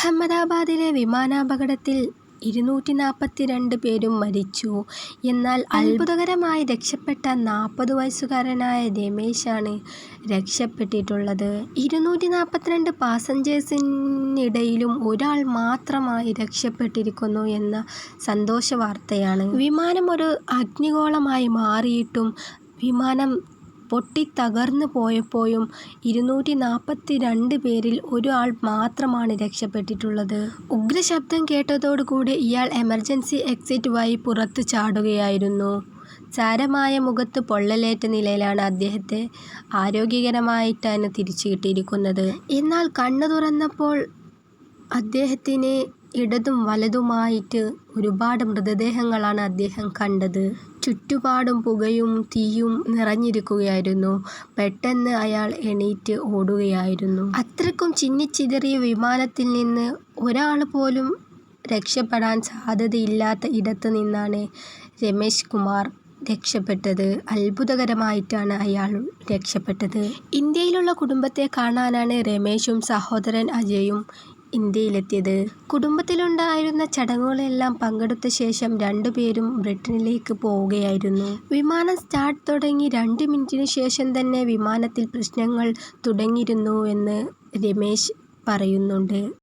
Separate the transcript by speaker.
Speaker 1: അഹമ്മദാബാദിലെ വിമാനാപകടത്തിൽ ഇരുന്നൂറ്റി നാൽപ്പത്തിരണ്ട് പേരും മരിച്ചു. എന്നാൽ അത്ഭുതകരമായി രക്ഷപ്പെട്ട നാൽപ്പത് വയസ്സുകാരനായ രമേശാണ് രക്ഷപ്പെട്ടിട്ടുള്ളത്. ഇരുന്നൂറ്റി നാൽപ്പത്തിരണ്ട് പാസഞ്ചേഴ്സിനിടയിലും ഒരാൾ മാത്രമായി രക്ഷപ്പെട്ടിരിക്കുന്നു എന്ന സന്തോഷ വാർത്തയാണ് വിമാനം ഒരു അഗ്നിഗോളമായി മാറിയിട്ടും വിമാനം പൊട്ടിത്തകർന്ന് പോയപ്പോഴും ഇരുന്നൂറ്റി നാൽപ്പത്തിരണ്ട് പേരിൽ ഒരാൾ മാത്രമാണ് രക്ഷപ്പെട്ടിട്ടുള്ളത്. ഉഗ്രശബ്ദം കേട്ടതോടുകൂടി ഇയാൾ എമർജൻസി എക്സിറ്റ് വഴി പുറത്തു ചാടുകയായിരുന്നു. സാരമായ മുഖത്ത് പൊള്ളലേറ്റ നിലയിലാണ് അദ്ദേഹത്തെ ആരോഗ്യകരമായിട്ടാണ് തിരിച്ചു കിട്ടിയിരിക്കുന്നത്. എന്നാൽ കണ്ണു തുറന്നപ്പോൾ അദ്ദേഹത്തിന് ഇടതും വലതുമായിട്ട് ഒരുപാട് മൃതദേഹങ്ങളാണ് അദ്ദേഹം കണ്ടത്. ചുറ്റുപാടും പുകയും തീയും നിറഞ്ഞിരിക്കുകയായിരുന്നു. പെട്ടെന്ന് അയാൾ എണീറ്റ് ഓടുകയായിരുന്നു. അത്രക്കും ചിന്നിച്ചിതറിയ വിമാനത്തിൽ നിന്ന് ഒരാൾ പോലും രക്ഷപ്പെടാൻ സാധ്യതയില്ലാത്ത ഇടത്ത് നിന്നാണ് രമേശ് കുമാർ രക്ഷപ്പെട്ടത്. അത്ഭുതകരമായിട്ടാണ് അയാൾ രക്ഷപ്പെട്ടത്. ഇന്ത്യയിലുള്ള കുടുംബത്തെ കാണാനാണ് രമേശും സഹോദരൻ അജയും ഇന്ത്യയിലെത്തിയത്. കുടുംബത്തിലുണ്ടായിരുന്ന ചടങ്ങുകളിലെല്ലാം പങ്കെടുത്ത ശേഷം രണ്ടുപേരും ബ്രിട്ടനിലേക്ക് പോവുകയായിരുന്നു. വിമാനം സ്റ്റാർട്ട് തുടങ്ങി രണ്ട് മിനിറ്റിനു ശേഷം തന്നെ വിമാനത്തിൽ പ്രശ്നങ്ങൾ തുടങ്ങിയിരുന്നു എന്ന് രമേശ് പറയുന്നുണ്ട്.